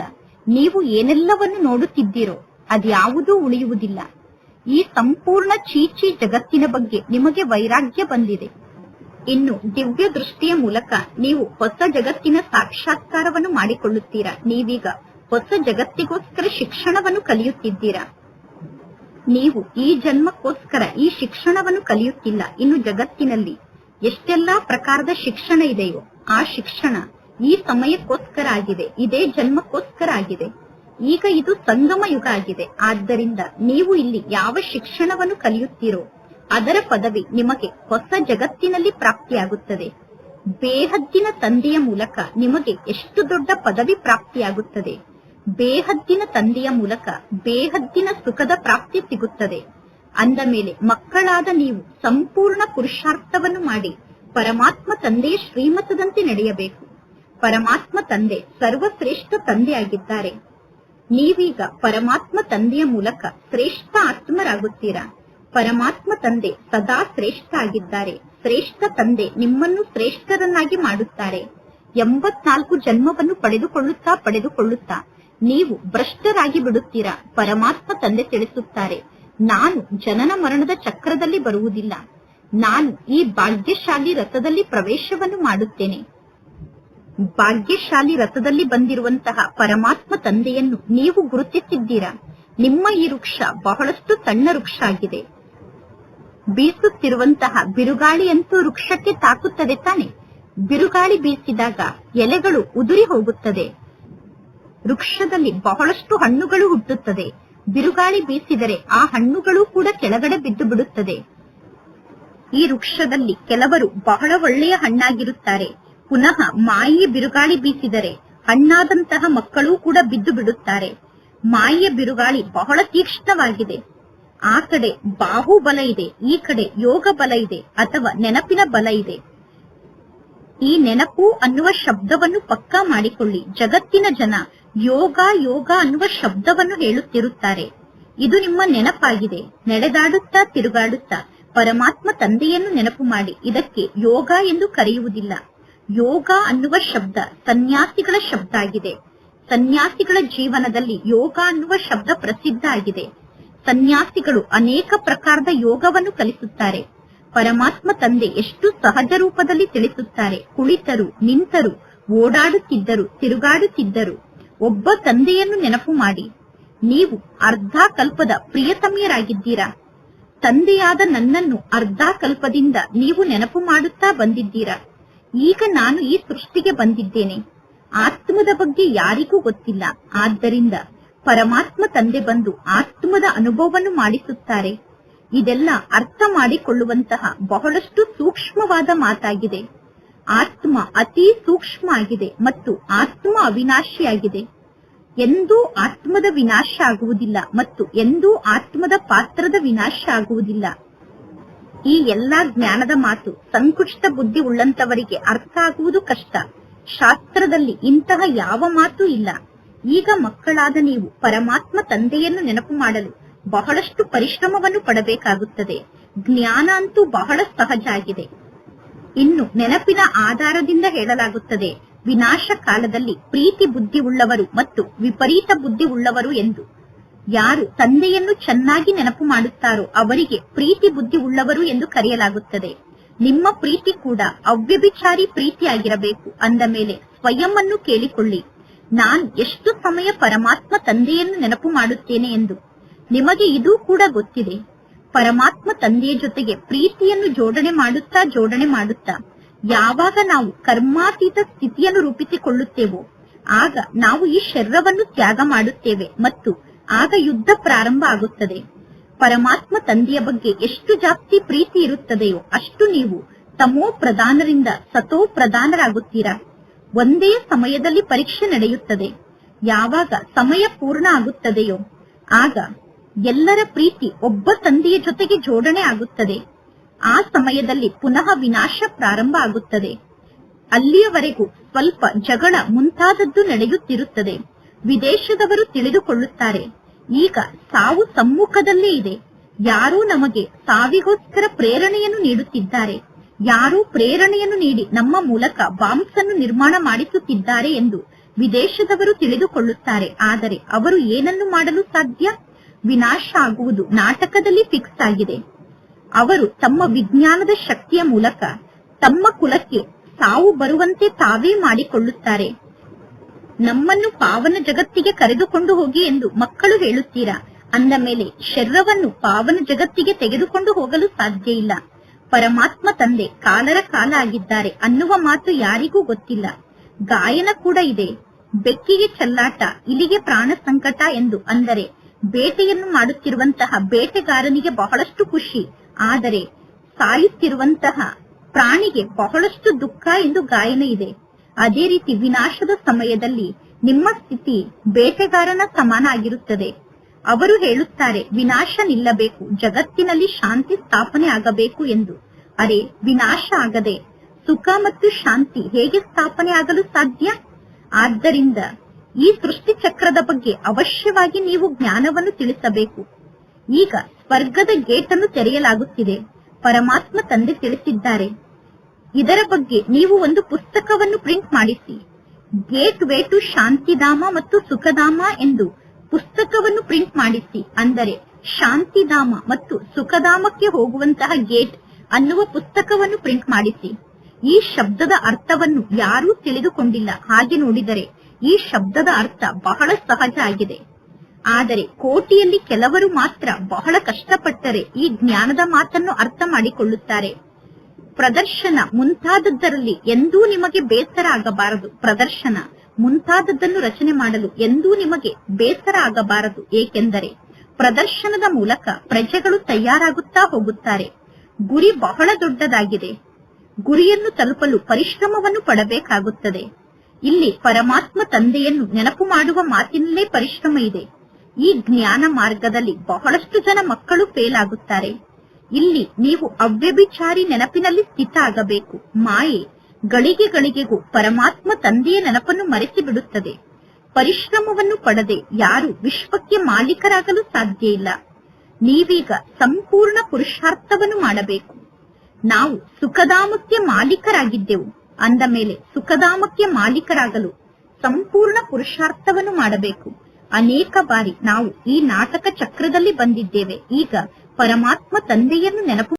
A: ನೀವು ಏನೆಲ್ಲವನ್ನು ನೋಡುತ್ತಿದ್ದೀರೋ ಅದ್ಯಾವುದೂ ಉಳಿಯುವುದಿಲ್ಲ. ಈ ಸಂಪೂರ್ಣ ಚೀಚಿ ಜಗತ್ತಿನ ಬಗ್ಗೆ ನಿಮಗೆ ವೈರಾಗ್ಯ ಬಂದಿದೆ. ಇನ್ನು ದಿವ್ಯ ದೃಷ್ಟಿಯ ಮೂಲಕ ನೀವು ಹೊಸ ಜಗತ್ತಿನ ಸಾಕ್ಷಾತ್ಕಾರವನ್ನು ಮಾಡಿಕೊಳ್ಳುತ್ತೀರಾ? ನೀವೀಗ ಹೊಸ ಜಗತ್ತಿಗೋಸ್ಕರ ಶಿಕ್ಷಣವನ್ನು ಕಲಿಯುತ್ತಿದ್ದೀರಾ? ನೀವು ಈ ಜನ್ಮಕ್ಕೋಸ್ಕರ ಈ ಶಿಕ್ಷಣವನ್ನು ಕಲಿಯುತ್ತಿಲ್ಲ. ಇನ್ನು ಜಗತ್ತಿನಲ್ಲಿ ಎಷ್ಟೆಲ್ಲಾ ಪ್ರಕಾರದ ಶಿಕ್ಷಣ ಇದೆಯೋ ಆ ಶಿಕ್ಷಣ ಈ ಸಮಯಕ್ಕೋಸ್ಕರ ಆಗಿದೆ, ಇದೇ ಜನ್ಮಕ್ಕೋಸ್ಕರ ಆಗಿದೆ. ಈಗ ಇದು ಸಂಗಮ ಯುಗ ಆಗಿದೆ. ಆದ್ದರಿಂದ ನೀವು ಇಲ್ಲಿ ಯಾವ ಶಿಕ್ಷಣವನ್ನು ಕಲಿಯುತ್ತೀರೋ ಅದರ ಪದವಿ ನಿಮಗೆ ಹೊಸ ಜಗತ್ತಿನಲ್ಲಿ ಪ್ರಾಪ್ತಿಯಾಗುತ್ತದೆ. ಬೇಹದ್ದಿನ ತಂದೆಯ ಮೂಲಕ ನಿಮಗೆ ಎಷ್ಟು ದೊಡ್ಡ ಪದವಿ ಪ್ರಾಪ್ತಿಯಾಗುತ್ತದೆ? ಬೇಹದ್ದಿನ ತಂದೆಯ ಮೂಲಕ ಬೇಹದ್ದಿನ ಸುಖದ ಪ್ರಾಪ್ತಿ ಸಿಗುತ್ತದೆ. ಅಂದ ಮೇಲೆ ಮಕ್ಕಳಾದ ನೀವು ಸಂಪೂರ್ಣ ಪುರುಷಾರ್ಥವನ್ನು ಮಾಡಿ ಪರಮಾತ್ಮ ತಂದೆಯ ಶ್ರೀಮತದಂತೆ ನಡೆಯಬೇಕು. ಪರಮಾತ್ಮ ತಂದೆ ಸರ್ವಶ್ರೇಷ್ಠ ತಂದೆಯಾಗಿದ್ದಾರೆ. ನೀವೀಗ ಪರಮಾತ್ಮ ತಂದೆಯ ಮೂಲಕ ಶ್ರೇಷ್ಠ ಆತ್ಮರಾಗುತ್ತೀರಾ? ಪರಮಾತ್ಮ ತಂದೆ ಸದಾ ಶ್ರೇಷ್ಠ ಆಗಿದ್ದಾರೆ. ಶ್ರೇಷ್ಠ ತಂದೆ ನಿಮ್ಮನ್ನು ಶ್ರೇಷ್ಠರನ್ನಾಗಿ ಮಾಡುತ್ತಾರೆ. ಎಂಬತ್ನಾಲ್ಕು ಜನ್ಮವನ್ನು ಪಡೆದುಕೊಳ್ಳುತ್ತಾ ಪಡೆದುಕೊಳ್ಳುತ್ತಾ ನೀವು ಭ್ರಷ್ಟರಾಗಿ ಬಿಡುತ್ತೀರಾ? ಪರಮಾತ್ಮ ತಂದೆ ತಿಳಿಸುತ್ತಾರೆ, ನಾನು ಜನನ ಮರಣದ ಚಕ್ರದಲ್ಲಿ ಬರುವುದಿಲ್ಲ. ನಾನು ಈ ಭಾಗ್ಯಶಾಲಿ ರಥದಲ್ಲಿ ಪ್ರವೇಶವನ್ನು ಮಾಡುತ್ತೇನೆ. ಭಾಗ್ಯಶಾಲಿ ರಥದಲ್ಲಿ ಬಂದಿರುವಂತಹ ಪರಮಾತ್ಮ ತಂದೆಯನ್ನು ನೀವು ಗುರುತಿಸಿದ್ದೀರಾ? ನಿಮ್ಮ ಈ ವೃಕ್ಷ ಬಹಳಷ್ಟು ಸಣ್ಣ ವೃಕ್ಷ ಆಗಿದೆ ಬೀಸುತ್ತಿರುವಂತಹ ಬಿರುಗಾಳಿಯಂತೂ ವೃಕ್ಷಕ್ಕೆ ತಾಕುತ್ತದೆ ತಾನೆ. ಬಿರುಗಾಳಿ ಬೀಸಿದಾಗ ಎಲೆಗಳು ಉದುರಿ ಹೋಗುತ್ತದೆ. ವೃಕ್ಷದಲ್ಲಿ ಬಹಳಷ್ಟು ಹಣ್ಣುಗಳು ಹುಟ್ಟುತ್ತದೆ. ಬಿರುಗಾಳಿ ಬೀಸಿದರೆ ಆ ಹಣ್ಣುಗಳು ಕೂಡ ಕೆಳಗಡೆ ಬಿದ್ದು ಬಿಡುತ್ತದೆ. ಈ ವೃಕ್ಷದಲ್ಲಿ ಕೆಲವರು ಬಹಳ ಒಳ್ಳೆಯ ಹಣ್ಣಾಗಿರುತ್ತಾರೆ. ಪುನಃ ಮಾಯಿಯ ಬಿರುಗಾಳಿ ಬೀಸಿದರೆ ಹಣ್ಣಾದಂತಹ ಮಕ್ಕಳೂ ಕೂಡ ಬಿದ್ದು ಬಿಡುತ್ತಾರೆ. ಮಾಯಿಯ ಬಿರುಗಾಳಿ ಬಹಳ ತೀಕ್ಷ್ಣವಾಗಿದೆ. ಆ ಕಡೆ ಬಾಹುಬಲ ಇದೆ, ಈ ಕಡೆ ಯೋಗ ಬಲ ಇದೆ ಅಥವಾ ನೆನಪಿನ ಬಲ ಇದೆ. ಈ ನೆನಪು ಅನ್ನುವ ಶಬ್ದವನ್ನು ಪಕ್ಕಾ ಮಾಡಿಕೊಳ್ಳಿ. ಜಗತ್ತಿನ ಜನ ಯೋಗ ಯೋಗ ಅನ್ನುವ ಶಬ್ದವನ್ನು ಹೇಳುತ್ತಿರುತ್ತಾರೆ. ಇದು ನಿಮ್ಮ ನೆನಪಾಗಿದೆ. ನಡೆದಾಡುತ್ತಾ, ತಿರುಗಾಡುತ್ತಾ, ಪರಮಾತ್ಮ ತಂದೆಯನ್ನು ನೆನಪು ಮಾಡಿ. ಇದಕ್ಕೆ ಯೋಗ ಎಂದು ಕರೆಯುವುದಿಲ್ಲ. ಯೋಗ ಅನ್ನುವ ಶಬ್ದ ಸನ್ಯಾಸಿಗಳ ಶಬ್ದ ಆಗಿದೆ. ಸನ್ಯಾಸಿಗಳ ಜೀವನದಲ್ಲಿ ಯೋಗ ಅನ್ನುವ ಶಬ್ದ ಪ್ರಸಿದ್ಧ ಆಗಿದೆ. ಸನ್ಯಾಸಿಗಳು ಅನೇಕ ಪ್ರಕಾರದ ಯೋಗವನ್ನು ಕಲಿಸುತ್ತಾರೆ. ಪರಮಾತ್ಮ ತಂದೆ ಎಷ್ಟು ಸಹಜ ರೂಪದಲ್ಲಿ ತಿಳಿಸುತ್ತಾರೆ. ಕುಳಿತರು, ನಿಂತರು, ಓಡಾಡುತ್ತಿದ್ದರು, ತಿರುಗಾಡುತ್ತಿದ್ದರು. ಒಬ್ಬ ತಂದೆಯನ್ನು ನೆನಪು ಮಾಡಿ. ನೀವು ಅರ್ಧ ಕಲ್ಪದ ಪ್ರಿಯತಮಿಯರಾಗಿದ್ದೀರಾ? ತಂದೆಯಾದ ನನ್ನನ್ನು ಅರ್ಧ ಕಲ್ಪದಿಂದ ನೀವು ನೆನಪು ಮಾಡುತ್ತಾ ಬಂದಿದ್ದೀರಾ? ಈಗ ನಾನು ಈ ಸೃಷ್ಟಿಗೆ ಬಂದಿದ್ದೇನೆ. ಆತ್ಮದ ಬಗ್ಗೆ ಯಾರಿಗೂ ಗೊತ್ತಿಲ್ಲ. ಆದ್ದರಿಂದ ಪರಮಾತ್ಮ ತಂದೆ ಬಂದು ಆತ್ಮದ ಅನುಭವವನ್ನು ಮಾಡಿಸುತ್ತಾರೆ. ಇದೆಲ್ಲ ಅರ್ಥ ಮಾಡಿಕೊಳ್ಳುವಂತಹ ಬಹಳಷ್ಟು ಸೂಕ್ಷ್ಮವಾದ ಮಾತಾಗಿದೆ. ಆತ್ಮ ಅತಿ ಸೂಕ್ಷ್ಮ ಆಗಿದೆ ಮತ್ತು ಆತ್ಮ ಅವಿನಾಶಿಯಾಗಿದೆ. ಎಂದೂ ಆತ್ಮದ ವಿನಾಶ ಆಗುವುದಿಲ್ಲ ಮತ್ತು ಎಂದೂ ಆತ್ಮದ ಪಾತ್ರದ ವಿನಾಶ ಆಗುವುದಿಲ್ಲ. ಈ ಎಲ್ಲಾ ಜ್ಞಾನದ ಮಾತು ಸಂಕುಚಿತ ಬುದ್ಧಿ ಉಳ್ಳಂತವರಿಗೆ ಅರ್ಥ ಆಗುವುದು ಕಷ್ಟ. ಶಾಸ್ತ್ರದಲ್ಲಿ ಇಂತಹ ಯಾವ ಮಾತು ಇಲ್ಲ. ಈಗ ಮಕ್ಕಳಾದ ನೀವು ಪರಮಾತ್ಮ ತಂದೆಯನ್ನು ನೆನಪು ಮಾಡಲು ಬಹಳಷ್ಟು ಪರಿಶ್ರಮವನ್ನು ಪಡಬೇಕಾಗುತ್ತದೆ. ಜ್ಞಾನ ಅಂತೂ ಬಹಳ ಸಹಜ ಆಗಿದೆ. ಇನ್ನು ನೆನಪಿನ ಆಧಾರದಿಂದ ಹೇಳಲಾಗುತ್ತದೆ. ವಿನಾಶ ಕಾಲದಲ್ಲಿ ಪ್ರೀತಿ ಬುದ್ಧಿ ಉಳ್ಳವರು ಮತ್ತು ವಿಪರೀತ ಬುದ್ಧಿ ಉಳ್ಳವರು ಎಂದು. ಯಾರು ತಂದೆಯನ್ನು ಚೆನ್ನಾಗಿ ನೆನಪು ಮಾಡುತ್ತಾರೋ ಅವರಿಗೆ ಪ್ರೀತಿ ಬುದ್ಧಿ ಉಳ್ಳವರು ಎಂದು ಕರೆಯಲಾಗುತ್ತದೆ. ನಿಮ್ಮ ಪ್ರೀತಿ ಕೂಡ ಅವ್ಯಭಿಚಾರಿ ಪ್ರೀತಿಯಾಗಿರಬೇಕು. ಅಂದ ಮೇಲೆ ಸ್ವಯಂ ಕೇಳಿಕೊಳ್ಳಿ. ನಾನು ಎಷ್ಟು ಸಮಯ ಪರಮಾತ್ಮ ತಂದೆಯನ್ನು ನೆನಪು ಮಾಡುತ್ತೇನೆ ಎಂದು. ನಿಮಗೆ ಇದೂ ಕೂಡ ಗೊತ್ತಿದೆ. ಪರಮಾತ್ಮ ತಂದೆಯ ಜೊತೆಗೆ ಪ್ರೀತಿಯನ್ನು ಜೋಡಣೆ ಮಾಡುತ್ತಾ ಜೋಡಣೆ ಮಾಡುತ್ತಾ ಯಾವಾಗ ನಾವು ಕರ್ಮಾತೀತ ಸ್ಥಿತಿಯನ್ನು ರೂಪಿಸಿಕೊಳ್ಳುತ್ತೇವೋ, ಆಗ ನಾವು ಈ ಶರೀರವನ್ನು ತ್ಯಾಗ ಮಾಡುತ್ತೇವೆ ಮತ್ತು ಆಗ ಯುದ್ಧ ಪ್ರಾರಂಭ ಆಗುತ್ತದೆ. ಪರಮಾತ್ಮ ತಂದೆಯ ಬಗ್ಗೆ ಎಷ್ಟು ಜಾಸ್ತಿ ಪ್ರೀತಿ ಇರುತ್ತದೆಯೋ ಅಷ್ಟು ನೀವು ತಮೋ ಪ್ರಧಾನರಿಂದ ಸತೋ ಪ್ರಧಾನರಾಗುತ್ತೀರಾ. ಒಂದೇ ಸಮಯದಲ್ಲಿ ಪರೀಕ್ಷೆ ನಡೆಯುತ್ತದೆ. ಯಾವಾಗ ಸಮಯ ಪೂರ್ಣ ಆಗುತ್ತದೆಯೋ, ಆಗ ಎಲ್ಲರ ಪ್ರೀತಿ ಒಬ್ಬ ತಂದೆಯ ಜೊತೆಗೆ ಜೋಡಣೆ ಆಗುತ್ತದೆ. ಆ ಸಮಯದಲ್ಲಿ ಪುನಃ ವಿನಾಶ ಪ್ರಾರಂಭ ಆಗುತ್ತದೆ. ಅಲ್ಲಿಯವರೆಗೂ ಸ್ವಲ್ಪ ಜಗಳ ಮುಂತಾದದ್ದು ನಡೆಯುತ್ತಿರುತ್ತದೆ. ವಿದೇಶದವರು ತಿಳಿದುಕೊಳ್ಳುತ್ತಾರೆ, ಈಗ ಸಾವು ಸಮ್ಮುಖದಲ್ಲೇ ಇದೆ. ಯಾರೂ ನಮಗೆ ಸಾವಿಗೋಸ್ಕರ ಪ್ರೇರಣೆಯನ್ನು ನೀಡುತ್ತಿದ್ದಾರೆ. ಯಾರೂ ಪ್ರೇರಣೆಯನ್ನು ನೀಡಿ ನಮ್ಮ ಮೂಲಕ ಬಾಂಬ್ಸ್ ಅನ್ನು ನಿರ್ಮಾಣ ಮಾಡಿಸುತ್ತಿದ್ದಾರೆ ಎಂದು ವಿದೇಶದವರು ತಿಳಿದುಕೊಳ್ಳುತ್ತಾರೆ. ಆದರೆ ಅವರು ಏನನ್ನು ಮಾಡಲು ಸಾಧ್ಯ? ವಿನಾಶ ಆಗುವುದು ನಾಟಕದಲ್ಲಿ ಫಿಕ್ಸ್ ಆಗಿದೆ. ಅವರು ತಮ್ಮ ವಿಜ್ಞಾನದ ಶಕ್ತಿಯ ಮೂಲಕ ತಮ್ಮ ಕುಲಕ್ಕೆ ಸಾವು ಬರುವಂತೆ ತಾವೇ ಮಾಡಿಕೊಳ್ಳುತ್ತಾರೆ. ನಮ್ಮನ್ನು ಪಾವನ ಜಗತ್ತಿಗೆ ಕರೆದುಕೊಂಡು ಹೋಗಿ ಎಂದು ಮಕ್ಕಳು ಹೇಳುತ್ತೀರಾ? ಅಂದ ಮೇಲೆ ಶರೀರವನ್ನು ಪಾವನ ಜಗತ್ತಿಗೆ ತೆಗೆದುಕೊಂಡು ಹೋಗಲು ಸಾಧ್ಯ ಇಲ್ಲ. ಪರಮಾತ್ಮ ತಂದೆ ಕಾಲರ ಕಾಲ ಆಗಿದ್ದಾರೆ ಅನ್ನುವ ಮಾತು ಯಾರಿಗೂ ಗೊತ್ತಿಲ್ಲ. ಗಾಯನ ಕೂಡ ಇದೆ. ಬೆಕ್ಕಿಗೆ ಚಲ್ಲಾಟ, ಇಲಿಗೆ ಪ್ರಾಣ ಸಂಕಟ ಎಂದು ಅಂದರೆ ಬೇಟೆಯನ್ನು ಮಾಡುತ್ತಿರುವಂತಹ ಬೇಟೆಗಾರನಿಗೆ ಬಹಳಷ್ಟು ಖುಷಿ. ಆದರೆ ಸಾಯುತ್ತಿರುವಂತಹ ಪ್ರಾಣಿಗೆ ಬಹಳಷ್ಟು ದುಃಖ ಎಂದು ಗಾಯನ ಇದೆ. ಅದೇ ರೀತಿ ವಿನಾಶದ ಸಮಯದಲ್ಲಿ ನಿಮ್ಮ ಸ್ಥಿತಿ ಬೇಟೆಗಾರನ ಸಮಾನ ಆಗಿರುತ್ತದೆ ಅವರು ಹೇಳುತ್ತಾರೆ, ವಿನಾಶ ನಿಲ್ಲಬೇಕು, ಜಗತ್ತಿನಲ್ಲಿ ಶಾಂತಿ ಸ್ಥಾಪನೆ ಆಗಬೇಕು ಎಂದು. ಅರೆ, ವಿನಾಶ ಆಗದೆ ಸುಖ ಮತ್ತು ಶಾಂತಿ ಹೇಗೆ ಸ್ಥಾಪನೆ ಆಗಲು ಸಾಧ್ಯ? ಆದ್ದರಿಂದ ಈ ಸೃಷ್ಟಿ ಚಕ್ರದ ಬಗ್ಗೆ ಅವಶ್ಯವಾಗಿ ನೀವು ಜ್ಞಾನವನ್ನು ತಿಳಿಸಬೇಕು. ಈಗ ಸ್ವರ್ಗದ ಗೇಟ್ ಅನ್ನು ತೆರೆಯಲಾಗುತ್ತಿದೆ. ಪರಮಾತ್ಮ ತಂದೆ ತಿಳಿಸಿದ್ದಾರೆ. ಇದರ ಬಗ್ಗೆ ನೀವು ಒಂದು ಪುಸ್ತಕವನ್ನು ಪ್ರಿಂಟ್ ಮಾಡಿಸಿ. ಗೇಟ್ ವೇ ಟು ಶಾಂತಿಧಾಮ ಮತ್ತು ಸುಖಧಾಮ ಎಂದು ಪುಸ್ತಕವನ್ನು ಪ್ರಿಂಟ್ ಮಾಡಿಸಿ. ಅಂದರೆ ಶಾಂತಿಧಾಮ ಮತ್ತು ಸುಖಧಾಮಕ್ಕೆ ಹೋಗುವಂತಹ ಗೇಟ್ ಅನ್ನುವ ಪುಸ್ತಕವನ್ನು ಪ್ರಿಂಟ್ ಮಾಡಿಸಿ. ಈ ಶಬ್ದದ ಅರ್ಥವನ್ನು ಯಾರೂ ತಿಳಿದುಕೊಂಡಿಲ್ಲ. ಹಾಗೆ ನೋಡಿದರೆ ಈ ಶಬ್ದದ ಅರ್ಥ ಬಹಳ ಸಹಜ ಆಗಿದೆ. ಆದರೆ ಕೋಟಿಯಲ್ಲಿ ಕೆಲವರು ಮಾತ್ರ ಬಹಳ ಕಷ್ಟಪಟ್ಟರೆ ಈ ಜ್ಞಾನದ ಮಾತನ್ನು ಅರ್ಥ ಮಾಡಿಕೊಳ್ಳುತ್ತಾರೆ. ಪ್ರದರ್ಶನ ಮುಂತಾದದ್ದರಲ್ಲಿ ಎಂದೂ ನಿಮಗೆ ಬೇಸರ ಆಗಬಾರದು. ಪ್ರದರ್ಶನ ಮುಂತಾದದ್ದನ್ನು ರಚನೆ ಮಾಡಲು ಎಂದೂ ನಿಮಗೆ ಬೇಸರ ಆಗಬಾರದು. ಏಕೆಂದರೆ ಪ್ರದರ್ಶನದ ಮೂಲಕ ಪ್ರಜೆಗಳು ತಯಾರಾಗುತ್ತಾ ಹೋಗುತ್ತಾರೆ. ಗುರಿ ಬಹಳ ದೊಡ್ಡದಾಗಿದೆ. ಗುರಿಯನ್ನು ತಲುಪಲು ಪರಿಶ್ರಮವನ್ನು ಪಡಬೇಕಾಗುತ್ತದೆ. ಇಲ್ಲಿ ಪರಮಾತ್ಮ ತಂದೆಯನ್ನು ನೆನಪು ಮಾಡುವ ಮಾತಿನಲ್ಲೇ ಪರಿಶ್ರಮ ಇದೆ. ಈ ಜ್ಞಾನ ಮಾರ್ಗದಲ್ಲಿ ಬಹಳಷ್ಟು ಜನ ಮಕ್ಕಳು ಫೇಲ್ ಆಗುತ್ತಾರೆ. ಇಲ್ಲಿ ನೀವು ಅವ್ಯಭಿಚಾರಿ ನೆನಪಿನಲ್ಲಿ ಸ್ಥಿತ ಆಗಬೇಕು. ಮಾಯೆ ಗಳಿಗೆ ಗಳಿಗೆಗೂ ಪರಮಾತ್ಮ ತಂದೆಯ ನೆನಪನ್ನು ಮರೆಸಿ ಬಿಡುತ್ತದೆ ಪರಿಶ್ರಮವನ್ನು ಪಡೆದೇ ಯಾರು ವಿಶ್ವಕ್ಕೆ ಮಾಲೀಕರಾಗಲು ಸಾಧ್ಯ ಇಲ್ಲ. ನೀವೀಗ ಸಂಪೂರ್ಣ ಪುರುಷಾರ್ಥವನ್ನು ಮಾಡಬೇಕು. ನಾವು ಸುಖಧಾಮಕ್ಕೆ ಮಾಲೀಕರಾಗಿದ್ದೆವು. ಅಂದ ಮೇಲೆ ಸುಖಧಾಮಕ್ಕೆ ಮಾಲೀಕರಾಗಲು ಸಂಪೂರ್ಣ ಪುರುಷಾರ್ಥವನ್ನು ಮಾಡಬೇಕು. ಅನೇಕ ಬಾರಿ ನಾವು ಈ ನಾಟಕ ಚಕ್ರದಲ್ಲಿ ಬಂದಿದ್ದೇವೆ. ಈಗ ಪರಮಾತ್ಮ ತಂದೆಯನ್ನು ನೆನಪು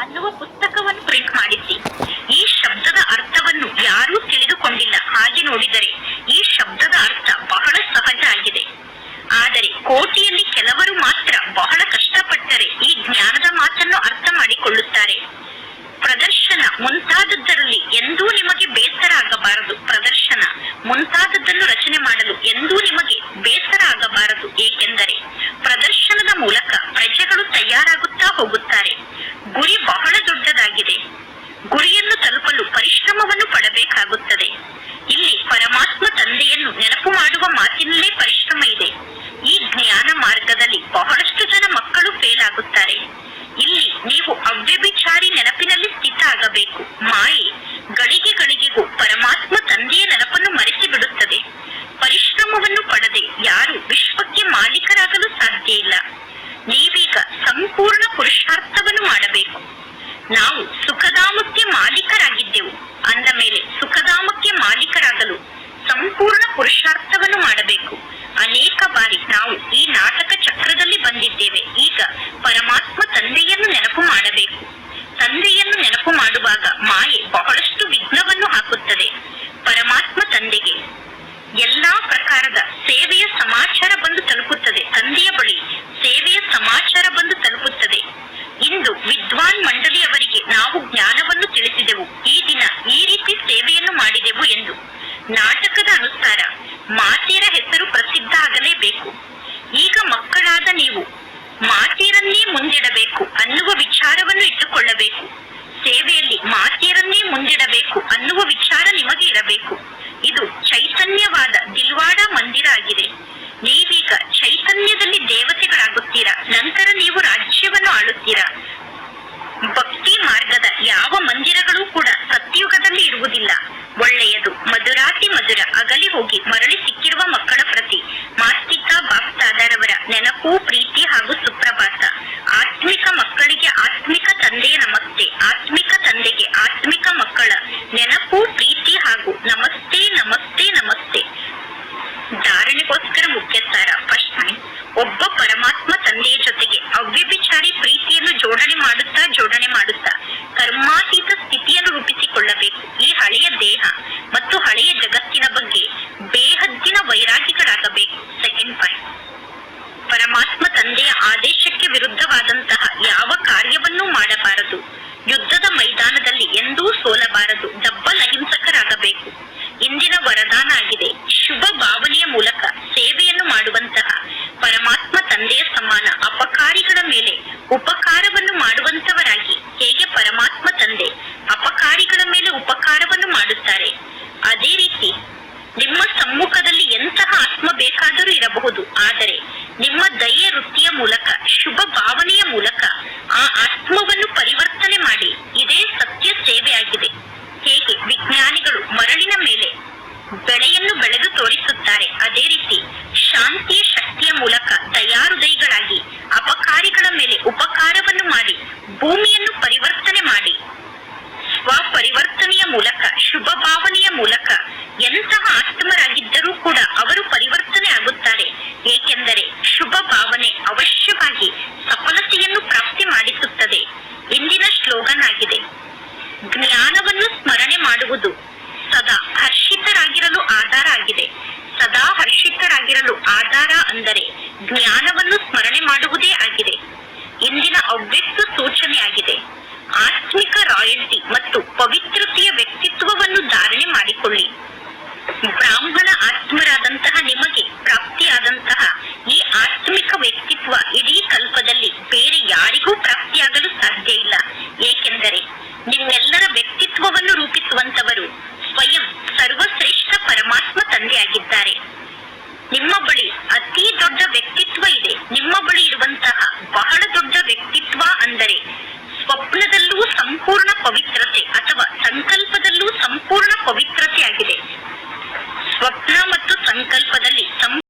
B: ಅನ್ನುವ ಪುಸ್ತಕವನ್ನು ಪ್ರಿಂಟ್ ಮಾಡಿಸಿ. ಈ ಶಬ್ದದ ಅರ್ಥವನ್ನು ಯಾರೂ ತಿಳಿದುಕೊಂಡಿಲ್ಲ. ಹಾಗೆ ನೋಡಿದರೆ ಎಂದೂ ನಿಮಗೆ ಬೇಸರ ಆಗಬಾರದು. ಪ್ರದರ್ಶನ ಮುಂತಾದದ್ದನ್ನು ರಚನೆ ಮಾಡಲು ಎಂದೂ ನಿಮಗೆ ಬೇಸರ ಆಗಬಾರದು. ಏಕೆಂದರೆ ಪ್ರದರ್ಶನದ ಮೂಲಕ ಪ್ರಜೆಗಳು ತಯಾರಾಗುತ್ತಾ ಹೋಗುತ್ತಾರೆ. ಗುರಿ ಬಹಳ ದೊಡ್ಡದಾಗಿದೆ. ಗುರಿಯನ್ನು ತಲುಪಲು ಪರಿಶ್ರಮವನ್ನು ಪಡಬೇಕಾಗುತ್ತದೆ. ಇಲ್ಲಿ ಪರಮಾತ್ಮ ತಂದೆಯನ್ನು ನೆನಪು ಮಾಡುವ ಮಾತಿನಲ್ಲೇ ಪರಿಶ್ರಮ ಇದೆ. ಈ ಜ್ಞಾನ ಮಾರ್ಗದಲ್ಲಿ ಬಹಳಷ್ಟು ಜನ ಮಕ್ಕಳು ಫೇಲ್ ಆಗುತ್ತಾರೆ. ಇಲ್ಲಿ ನೀವು ಅವ್ಯಭಿಚಾರಿ ನೆನಪಿನಲ್ಲಿ ಸ್ಥಿತ ಆಗಬೇಕು. ಮಾ ಎಂದರೆ ಜ್ಞಾನವನ್ನು ಸ್ಮರಣೆ ಮಾಡುವುದೇ ಆಗಿದೆ. ಇಂದಿನ ಅವ್ಯಕ್ತ ಸೂಚನೆಯಾಗಿದೆ.